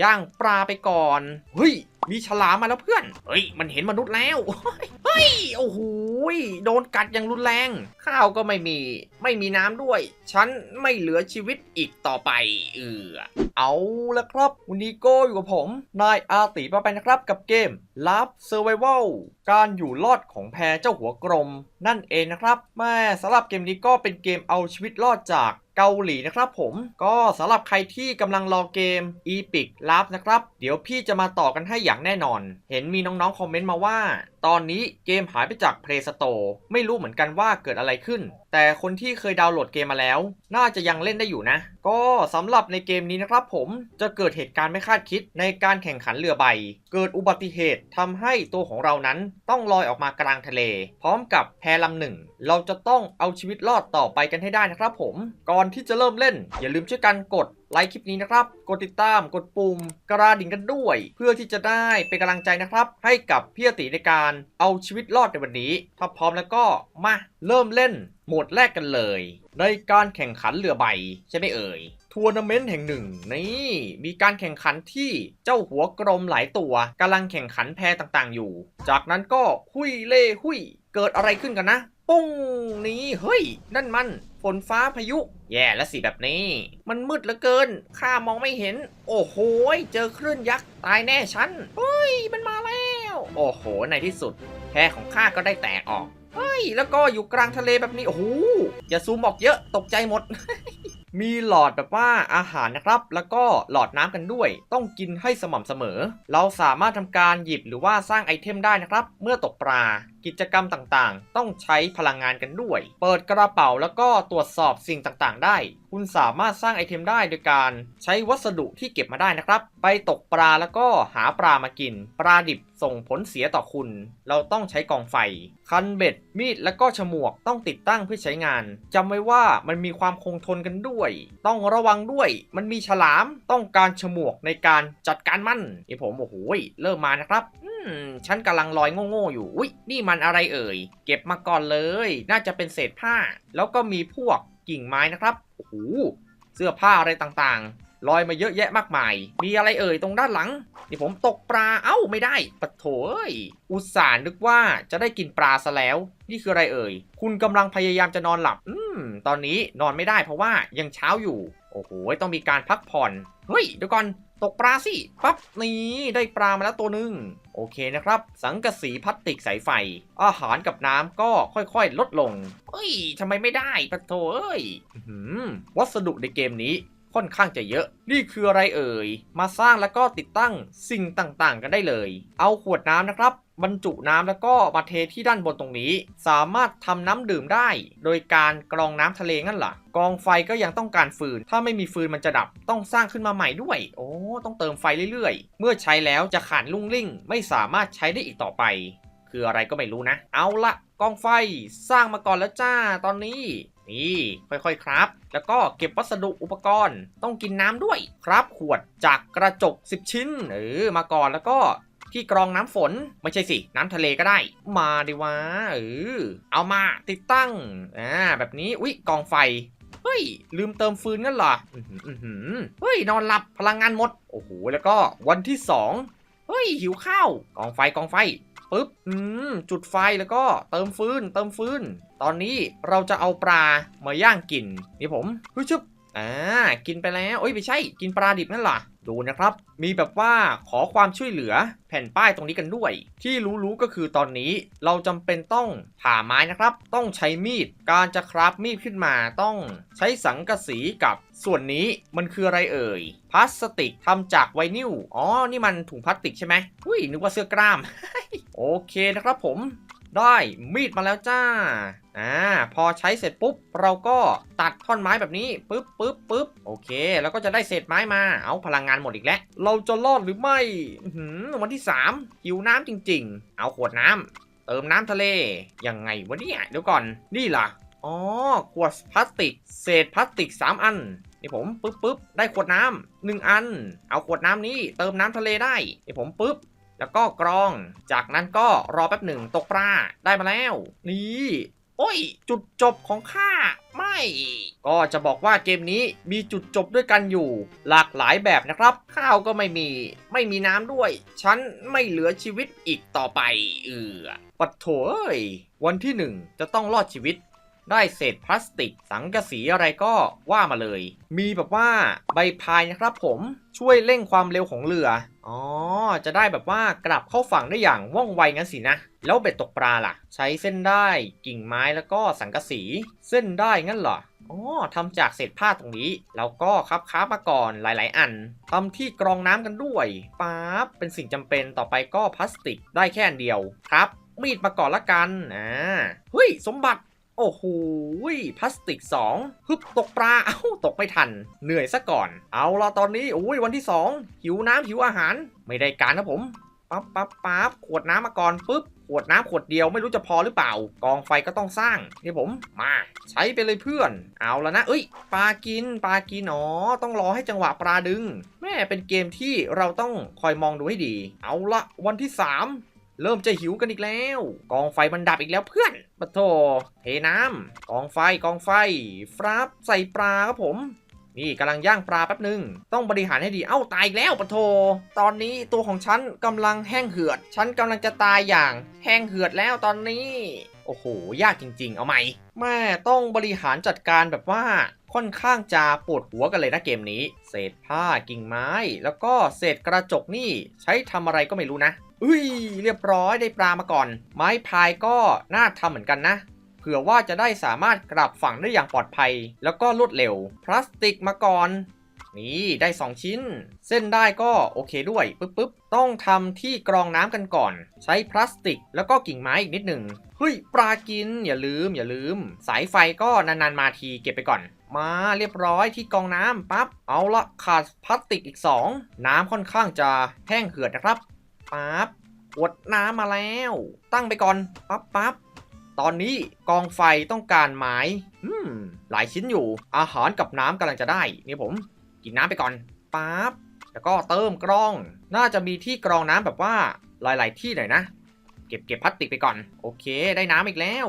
ย่างปลาไปก่อนเฮ้ยมีฉลามมาแล้วเพื่อน เฮ้ย มันเห็นมนุษย์แล้ว เฮ้ย โอ้โห โดนกัดอย่างรุนแรง ข้าวก็ไม่มี ไม่มีน้ำด้วย ฉันไม่เหลือชีวิตอีกต่อไป เออเอาละครับ วันนี้ก็อยู่กับผม นายอาติมาไปนะครับกับเกม Love Survival การอยู่รอดของแพเจ้าหัวกรมนั่นเองนะครับแม่สำหรับเกมนี้ก็เป็นเกมเอาชีวิตรอดจากเกาหลีนะครับผมก็สำหรับใครที่กำลังรอเกม Epic Love นะครับ เดี๋ยวพี่จะมาต่อกันให้อย่างแน่นอน เห็นมีน้องๆ คอมเมนต์มาว่า ตอนนี้เกมหายไปจาก Play Store ไม่รู้เหมือนกันว่าเกิดอะไรขึ้น แต่คนที่เคยดาวน์โหลดเกมมาแล้ว น่าจะยังเล่นได้อยู่นะ ก็สำหรับในเกมนี้นะครับผมจะเกิดเหตุการณ์ไม่คาดคิดในการแข่งขันเรือใบ เกิดอุบัติเหตุทำให้ตัวของเรานั้นต้องลอยออกมากลางทะเล พร้อมกับแพลำหนึ่ง เราจะต้องเอาชีวิตรอดต่อไปกันให้ได้นะครับผม ก่อนที่จะเริ่มเล่น อย่าลืมช่วยกันกดไลค์คลิปนี้นะครับ กดติดตาม กดปุ่มกระดิ่งกันด้วย เพื่อที่จะได้เป็นกำลังใจนะครับ ให้กับพี่อติในการเอาชีวิตรอดในวันนี้ ถ้าพร้อมแล้วก็มาเริ่มเล่น หมดแรกกันเลย ในการแข่งขันเรือใบใช่ไหมเอ่ยทัวร์นาเมนต์แห่งหนึ่งนี่มีการแข่งขันที่เจ้าหัวกรมหลายตัวกำลังแข่งขันแพรต่างๆอยู่ จากนั้นก็หุยเล่หุยเกิดอะไรขึ้นกันนะ ปุ้งนี้เฮ้ย นั่นมันฝนฟ้าพายุ แย่แล้วสิแบบนี้ มันมืดเหลือเกิน ข้ามองไม่เห็น โอ้โหเจอคลื่นยักษ์ ตายแน่ฉันเฮ้ย มันมาแล้ว โอ้โหในที่สุด แพรของข้าก็ได้แตกออก เฮ้ย แล้วก็อยู่กลางทะเลแบบนี้ โอ้โห อย่าซูมออกเยอะ ตกใจหมด มีหลอดแบบว่าอาหารนะครับ แล้วก็หลอดน้ำกันด้วย ต้องกินให้สม่ำเสมอ เราสามารถทำการหยิบหรือว่าสร้างไอเทมได้นะครับ เมื่อตกปลา กิจกรรมต่างๆ ต้องใช้พลังงานกันด้วย เปิดกระเป๋าแล้วก็ตรวจสอบสิ่งต่างๆ ได้ คุณสามารถสร้างไอเทมได้โดยการใช้วัสดุที่เก็บมาได้นะครับ ไปตกปลาแล้วก็หาปลามากิน ปลาดิบส่งผลเสียต่อคุณ เราต้องใช้กองไฟ คันเบ็ด มีดและก็ฉมวกต้องติดตั้งเพื่อใช้งานจำไว้ว่ามันมีความคงทนกันด้วย ต้องระวังด้วย มันมีฉลามต้องการฉมวกในการจัดการมันนี่ผมโอ้โหเริ่มมานะครับอื ฉันกำลังลอยโง่ๆอยู่ อุ้ยนี่มันอะไรเอ่ย เก็บมาก่อนเลย น่าจะเป็นเศษผ้า แล้วก็มีพวกกิ่งไม้นะครับ โอ้โห เสื้อผ้าอะไรต่างๆ ลอยมาเยอะแยะมากมาย มีอะไรเอ่ยตรงด้านหลัง นี่ผมตกปลา เอ้าไม่ได้ ปะโถเอ้ย อุตส่าห์นึกว่าจะได้กินปลาซะแล้ว นี่คืออะไรเอ่ย คุณกำลังพยายามจะนอนหลับ อืม ตอนนี้นอนไม่ได้เพราะว่ายังเช้าอยู่ โอ้โห ต้องมีการพักผ่อน เฮ้ย เดี๋ยวก่อน ตกปลาสิปั๊บนี่ได้ปลามาแล้วตัวหนึ่งโอเคนะครับ สังกะสีพลาสติกสายไฟ อาหารกับน้ำก็ค่อยๆ ลดลงเฮ้ยทำไมไม่ได้ปะโถเอ้ยวัสดุในเกมนี้ค่อนข้างจะเยอะ นี่คืออะไรเอ่ย มาสร้างแล้วก็ติดตั้งสิ่งต่างๆ กันได้เลย เอาขวดน้ำนะครับ บรรจุน้ำแล้วก็มาเทที่ด้านบนตรงนี้ สามารถทำน้ำดื่มได้ โดยการกรองน้ำทะเลงั้นเหรอกองไฟก็ยังต้องการฟืน ถ้าไม่มีฟืนมันจะดับ ต้องสร้างขึ้นมาใหม่ด้วย โอ้ต้องเติมไฟเรื่อยๆ เมื่อใช้แล้วจะขาดลุ่งลิ่ง ไม่สามารถใช้ได้อีกต่อไป คืออะไรก็ไม่รู้นะ เอาละกองไฟสร้างมาก่อนแล้วจ้าตอนนี้นี่ค่อยๆครับ แล้วก็เก็บวัสดุอุปกรณ์ต้องกินน้ำด้วย ครับขวดจากกระจก 10 ชิ้นเออมาก่อนแล้วก็ ที่กรองน้ำฝนไม่ใช่สิ น้ำทะเลก็ได้ มาดิวะเออเอามาติดตั้งอ่าแบบนี้อุ๊ยกองไฟเฮ้ย ลืมเติมฟืนงั้นเหรออื้อหืออื้อหือเฮ้ย นอนหลับพลังงานหมด โอ้โห แล้วก็วันที่สองเฮ้ย หิวข้าว กองไฟกองไฟปึ๊บอืมจุดไฟแล้วก็เติมฟืนเติมฟืน ตอนนี้เราจะเอาปลามาย่างกิน นี่ผมเฮ้ยชึบ อ่ากินไปแล้วเอ้ยไม่ใช่กินปลาดิบนั่นล่ะดูนะครับ มีแบบว่าขอความช่วยเหลือแผ่นป้ายตรงนี้กันด้วย ที่รู้ๆก็คือตอนนี้เราจำเป็นต้องผ่าไม้นะครับ ต้องใช้มีดการจะคราฟมีดขึ้นมาต้องใช้สังกะสีกับส่วนนี้มันคืออะไรเอ่ยพลาสติกทำจากไวนิลอ๋อนี่มันถุงพลาสติกใช่ไหมอุ้ยนึกว่าเสื้อกล้าม โอเคนะครับผม ได้มีดมาแล้วจ้า อ่า พอใช้เสร็จปุ๊บ เราก็ตัดท่อนไม้แบบนี้ปึ๊บปึ๊บปึ๊บโอเค แล้วก็จะได้เศษไม้มา เอาพลังงานหมดอีกแล้ว เราจะรอดหรือไม่หือวันที่3หิวน้ำจริง ๆ เอาขวดน้ำเติมน้ำทะเล ยังไงวะเนี่ยเดี๋ยวก่อน นี่ล่ะ อ๋อ ขวดพลาสติก เศษพลาสติก 3 อันนี่ผมปึ๊บปึ๊บได้ขวดน้ำหนึ่งอัน เอาขวดน้ำนี้เติมน้ำทะเลได้นี่ผมปึ๊บ แล้วก็กรอง จากนั้นก็รอแป๊บหนึ่งตกปลาได้มาแล้ว นี่โอ้ย จุดจบของข้าไม่ ก็จะบอกว่าเกมนี้มีจุดจบด้วยกันอยู่ หลากหลายแบบนะครับ ข้าวก็ไม่มี ไม่มีน้ำด้วย ฉันไม่เหลือชีวิตอีกต่อไป เออปัดโถเอ้ย วันที่หนึ่งจะต้องรอดชีวิต ได้เศษพลาสติก สังกะสีอะไรก็ว่ามาเลย มีแบบว่าใบพายนะครับผมช่วยเร่งความเร็วของเรือ อ๋อ จะได้แบบว่ากลับเข้าฝั่งได้อย่างว่องไวงั้นสินะ แล้วเบ็ดตกปลาล่ะ ใช้เส้นได้กิ่งไม้แล้วก็สังกะสี เส้นได้งั้นเหรออ๋อทำจากเศษผ้าตรงนี้ แล้วก็คับค้ามาก่อนหลาย ๆ อันทำที่กรองน้ำกันด้วยป๊าบเป็นสิ่งจำเป็นต่อไปก็พลาสติกได้แค่อันเดียวครับ มีดมาก่อนละกันอ่าเฮ้ย สมบัติ โอ้โหพลาสติก 2ฮึบตกปลา เอ้า ตกไม่ทัน เหนื่อยซะก่อน เอาละตอนนี้โอ้ยวันที่ 2 หิวน้ำหิวอาหาร ไม่ได้การนะผม ปั๊บปั๊บปั๊บขวดน้ำมาก่อนปุ๊บ ขวดน้ำขวดเดียวไม่รู้จะพอหรือเปล่า กองไฟก็ต้องสร้าง นี่ผม มา ใช้ไปเลยเพื่อน เอาละนะ เอ้ย ปลากิน ปลากินอ๋อ ต้องรอให้จังหวะปลาดึง แม่เป็นเกมที่เราต้องคอยมองดูให้ดี เอาละวันที่ 3 เริ่มจะหิวกันอีกแล้ว กองไฟมันดับอีกแล้วเพื่อนปะโถเทน้ำกองไฟกองไฟฟราบใส่ปลาครับผม นี่กำลังย่างปลาแป๊บหนึ่งต้องบริหารให้ดีเอ้าตายอีกแล้วปะโถตอนนี้ตัวของฉันกำลังแห้งเหือด ฉันกำลังจะตายอย่างแห้งเหือดแล้วตอนนี้ โอ้โหยากจริง ๆ เอาใหม่แม่ต้องบริหารจัดการแบบว่า ค่อนข้างจะปวดหัวกันเลยนะเกมนี้ เศษผ้ากิ่งไม้ แล้วก็เศษกระจกนี่ใช้ทำอะไรก็ไม่รู้นะอุ้ยเรียบร้อยได้ปลามาก่อน ไม้พายก็น่าทำเหมือนกันนะเผื่อว่าจะได้สามารถกลับฝั่งได้อย่างปลอดภัย แล้วก็รวดเร็ว พลาสติกมาก่อน นี่ได้ 2 ชิ้น เส้นได้ก็โอเคด้วยปึ๊บปึ๊บต้องทำที่กรองน้ำกันก่อน ใช้พลาสติกแล้วก็กิ่งไม้อีกนิดหนึ่งเฮ้ยปลากินอย่าลืมอย่าลืม สายไฟก็นานๆมาทีเก็บไปก่อน มาเรียบร้อยที่กรองน้ำปั๊บเอาละขาดพลาสติกอีก 2 น้ำค่อนข้างจะแห้งเหือดนะครับปั๊บขวดน้ำมาแล้ว ตั้งไปก่อนปั๊บปั๊บตอนนี้กองไฟต้องการไม้ อืม หลายชิ้นอยู่ อาหารกับน้ำกำลังจะได้ นี่ผม กินน้ำไปก่อนปั๊บแล้วก็เติมกรอง น่าจะมีที่กรองน้ำแบบว่าหลาย ๆ ที่หน่อยนะ เก็บเก็บพลาสติกไปก่อน โอเค ได้น้ำอีกแล้ว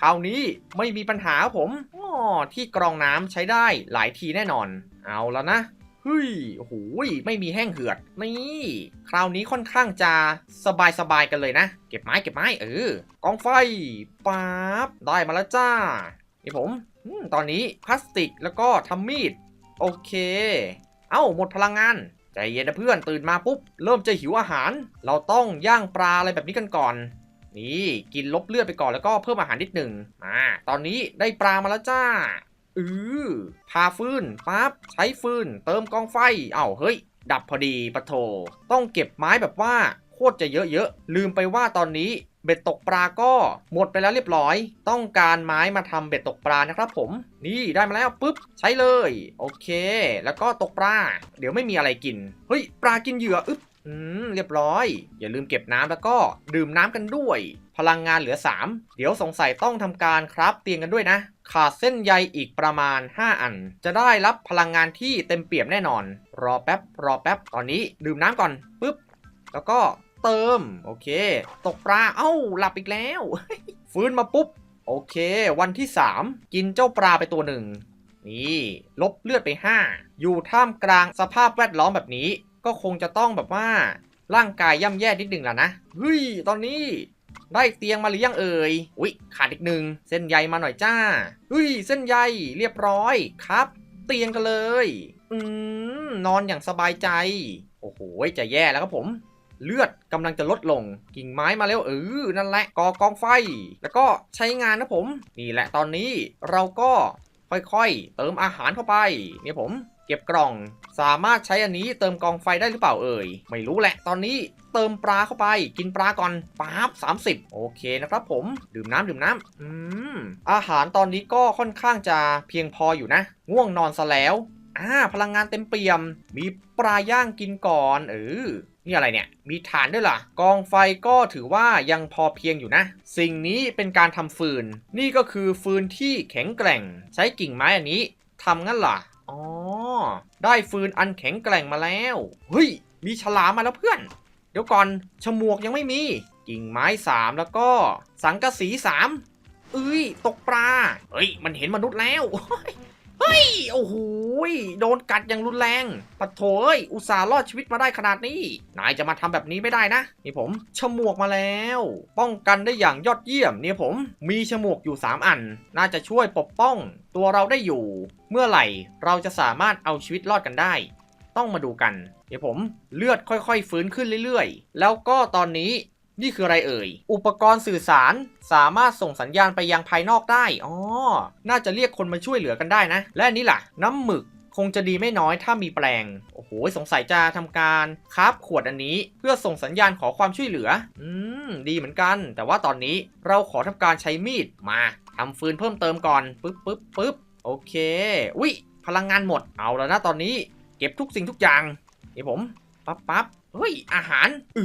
คราวนี้ไม่มีปัญหาผมอ๋อที่กรองน้ำใช้ได้หลายทีแน่นอน เอาแล้วนะเฮ้ยโอ้โหยไม่มีแห้งเหือด นี่ คราวนี้ค่อนข้างจะสบายสบายกันเลยนะ เก็บไม้เก็บไม้เออ กองไฟปั๊บได้มาแล้วจ้า นี่ผมอมตอนนี้พลาสติกแล้วก็ทำมีด โอเค เอ้าหมดพลังงาน ใจเย็นนะเพื่อนตื่นมาปุ๊บ เริ่มจะหิวอาหาร เราต้องย่างปลาอะไรแบบนี้กันก่อน นี่กินลบเลือดไปก่อนแล้วก็เพิ่มอาหารนิดหนึ่งมาตอนนี้ได้ปลามาแล้วจ้าอือพาฟืนปั๊บใช้ฟืน เติมกองไฟ เอ้าเฮ้ย ดับพอดีปะโถต้องเก็บไม้แบบว่าโคตรจะเยอะๆลืมไปว่าตอนนี้ เบ็ดตกปลาก็หมดไปแล้วเรียบร้อย ต้องการไม้มาทำเบ็ดตกปลานะครับผม นี่ได้มาแล้วปุ๊บใช้เลย โอเค แล้วก็ตกปลา เดี๋ยวไม่มีอะไรกิน เฮ้ย ปลากินเหยื่ออึ๊บอืมเรียบร้อย อย่าลืมเก็บน้ำแล้วก็ดื่มน้ำกันด้วย พลังงานเหลือ 3 เดี๋ยวสงสัยต้องทำการครับเตียงกันด้วยนะ ขาดเส้นใยอีกประมาณ 5 อัน จะได้รับพลังงานที่เต็มเปี่ยมแน่นอน รอแป๊บรอแป๊บตอนนี้ดื่มน้ำก่อนปุ๊บแล้วก็ เติม โอเค ตกปลา เอ้า หลับอีกแล้ว ฟื้นมาปุ๊บ โอเค วันที่ 3 กินเจ้าปลาไปตัวหนึ่ง นี่ ลบเลือดไป 5 อยู่ท่ามกลางสภาพแวดล้อมแบบนี้ ก็คงจะต้องแบบว่า ร่างกายย่ำแย่นิดหนึ่งแล้วนะ เฮ้ย ตอนนี้ได้เตียงมาหรือยังเอ่ย อุ๊ย ขาดอีกหนึ่ง เส้นใยมาหน่อยจ้าเฮ้ย เส้นใยเรียบร้อยครับ เตียงกันเลย อืม นอนอย่างสบายใจ โอ้โห จะแย่แล้วครับผม เลือดกำลังจะลดลงกิ่งไม้มาแล้วเออนั่นแหละกอกองไฟ แล้วก็ใช้งานนะผม นี่แหละตอนนี้เราก็ค่อยๆ เติมอาหารเข้าไปเนี่ยผมเก็บกล่องสามารถใช้อันนี้เติมกองไฟได้หรือเปล่าเอ่ย ไม่รู้แหละ ตอนนี้เติมปลาเข้าไป กินปลาก่อนปั๊บ30โอเคนะครับผม ดื่มน้ำดื่มน้ำอืมอาหารตอนนี้ก็ค่อนข้างจะเพียงพออยู่นะ ง่วงนอนซะแล้ว อ่าพลังงานเต็มเปี่ยม มีปลาย่างกินก่อนเออนี่อะไรเนี่ย มีฐานด้วยล่ะ กองไฟก็ถือว่ายังพอเพียงอยู่นะ สิ่งนี้เป็นการทำฟืน นี่ก็คือฟืนที่แข็งแกร่ง ใช้กิ่งไม้อันนี้ทำงั้นเหรออ๋อ ได้ฟืนอันแข็งแกร่งมาแล้ว เฮ้ย มีฉลามมาแล้วเพื่อน เดี๋ยวก่อน ฉมวกยังไม่มี กิ่งไม้3แล้วก็สังกะสี3เอ้ย ตกปลา เฮ้ย มันเห็นมนุษย์แล้ว ฮ้ย โอ้โหโดนกัดอย่างรุนแรงปะโถเอ้ย อุตส่าห์รอดชีวิตมาได้ขนาดนี้ นายจะมาทำแบบนี้ไม่ได้นะ นี่ผมฉมวกมาแล้ว ป้องกันได้อย่างยอดเยี่ยมเนี่ยผม มีฉมวกอยู่ 3 อัน น่าจะช่วยปกป้อง ตัวเราได้อยู่ เมื่อไหร่เราจะสามารถเอาชีวิตรอดกันได้ ต้องมาดูกัน เดี๋ยวผมเลือดค่อย ๆ ฟื้นขึ้นเรื่อย ๆ แล้วก็ตอนนี้ นี่คืออะไรเอ่ย อุปกรณ์สื่อสารสามารถส่งสัญญาณไปยังภายนอกได้ อ๋อ น่าจะเรียกคนมาช่วยเหลือกันได้นะ และนี้ล่ะ น้ำหมึกคงจะดีไม่น้อยถ้ามีแปลง โอ้โห สงสัยจะทำการคาฟขวดอันนี้ เพื่อส่งสัญญาณขอความช่วยเหลือ อืม ดีเหมือนกัน แต่ว่าตอนนี้เราขอทำการใช้มีดมาทำฟืนเพิ่มเติมก่อน ปึ๊บปึ๊บปึ๊บโอเค อุ้ยพลังงานหมด เอาแล้วนะตอนนี้ เก็บทุกสิ่งทุกอย่างนี่ผม ปั๊บปั๊บ เฮ้ย อาหารอื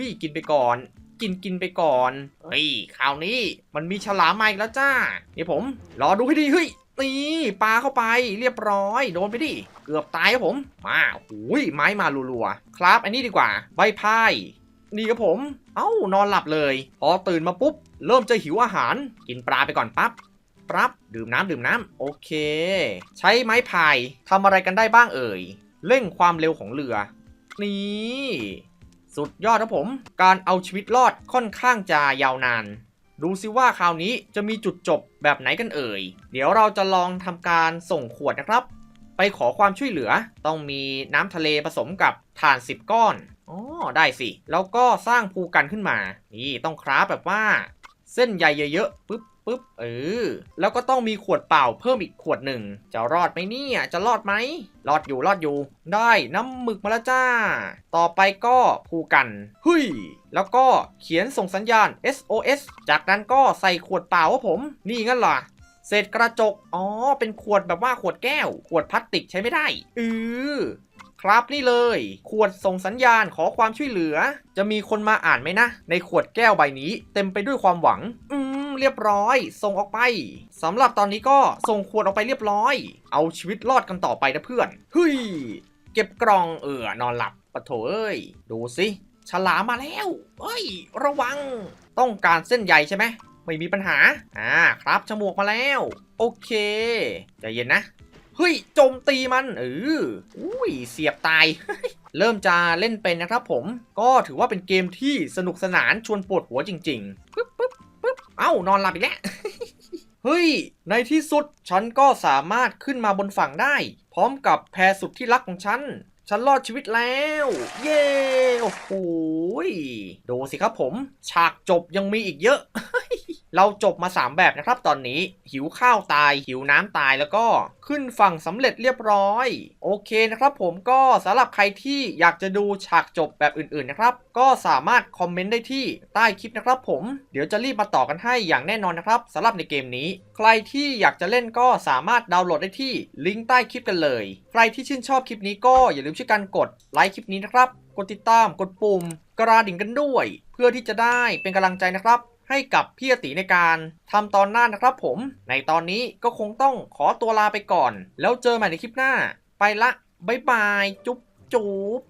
อกินไปก่อน กินกินไปก่อน เฮ้ยคราวนี้มันมีฉลามมาอีกแล้วจ้าเนี่ผม รอดูให้ดีเฮ้ยนี่ปลาเข้าไปเรียบร้อย โดนไปดิเกือบตายครับผม มาหูยไม้มารัวๆครับอันนี้ดีกว่า ใบพายนี่ครับผม เอ้านอนหลับเลย พอตื่นมาปุ๊บ เริ่มจะหิวอาหาร กินปลาไปก่อนปั๊บปั๊บดื่มน้ำดื่มน้ำโอเค ใช้ไม้พายทำอะไรกันได้บ้างเอ่ยเร่งความเร็วของเรือ นี่สุดยอดครับผม การเอาชีวิตรอดค่อนข้างจะยาวนาน ดูซิว่าคราวนี้จะมีจุดจบแบบไหนกันเอ่ย เดี๋ยวเราจะลองทำการส่งขวดนะครับ ไปขอความช่วยเหลือ ต้องมีน้ำทะเลผสมกับถ่าน 10 ก้อน อ๋อ ได้สิ แล้วก็สร้างภูกันขึ้นมา นี่ต้องคราฟแบบว่า เส้นใยเยอะๆ ปึ๊บ ปึ๊บเออแล้วก็ต้องมีขวดเปล่าเพิ่มอีกขวดหนึ่งจะรอดไหมเนี่ยจะรอดไหมรอดอยู่รอดอยู่ ได้น้ำหมึกมาแล้วจ้า ต่อไปก็ภูกันเฮ้ยแล้วก็เขียนส่งสัญญาณ SOS จากนั้นก็ใส่ขวดเปล่าว่าผม นี่งั้นเหรอเศษกระจก อ๋อ เป็นขวดแบบว่าขวดแก้ว ขวดพลาสติกใช้ไม่ได้ อือครับนี่เลย ขวดส่งสัญญาณขอความช่วยเหลือ จะมีคนมาอ่านไหมนะ ในขวดแก้วใบนี้ เต็มไปด้วยความหวัง อืม เรียบร้อย ส่งออกไปสำหรับตอนนี้ก็ส่งขวดออกไปเรียบร้อย เอาชีวิตรอดกันต่อไปนะเพื่อนเฮ้ยเก็บกล่องเออนอนหลับปะโถเอ้ย ดูสิฉลามมาแล้วเอ้ย ระวัง ต้องการเส้นใยใช่ไหมไม่มีปัญหา อ่าครับจมูกมาแล้ว โอเคใจเย็นนะเฮ้ยโจมตีมันเอออุ้ยเสียบตาย เริ่มจะเล่นเป็นนะครับผม ก็ถือว่าเป็นเกมที่สนุกสนานชวนปวดหัวจริงๆปึ๊บ เอ้านอนหลับอีกแล้ว เฮ้ย ในที่สุดฉันก็สามารถขึ้นมาบนฝั่งได้ พร้อมกับแพสุดที่รักของฉัน ฉันรอดชีวิตแล้ว เย้โอ้โหดูสิครับผม ฉากจบยังมีอีกเยอะ เราจบมา 3 แบบนะครับตอนนี้ หิวข้าวตาย หิวน้ำตายแล้วก็ขึ้นฝั่งสำเร็จเรียบร้อย โอเคนะครับผมก็สำหรับใครที่อยากจะดูฉากจบแบบอื่นๆนะครับ ก็สามารถคอมเมนต์ได้ที่ใต้คลิปนะครับผมเดี๋ยวจะรีบมาต่อกันให้อย่างแน่นอนนะครับสำหรับในเกมนี้ ใครที่อยากจะเล่นก็สามารถดาวน์โหลดได้ที่ลิงก์ใต้คลิปกันเลย ใครที่ชื่นชอบคลิปนี้ก็อย่าลืมช่วยกันกดไลค์คลิปนี้นะครับ กดติดตาม กดปุ่ม กระดิ่งกันด้วย เพื่อที่จะได้เป็นกำลังใจนะครับ ให้กับพี่อติในการทำตอนหน้านะครับผม ในตอนนี้ก็คงต้องขอตัวลาไปก่อน แล้วเจอใหม่ในคลิปหน้า ไปละ บ๊ายบาย จุ๊บจุ๊บ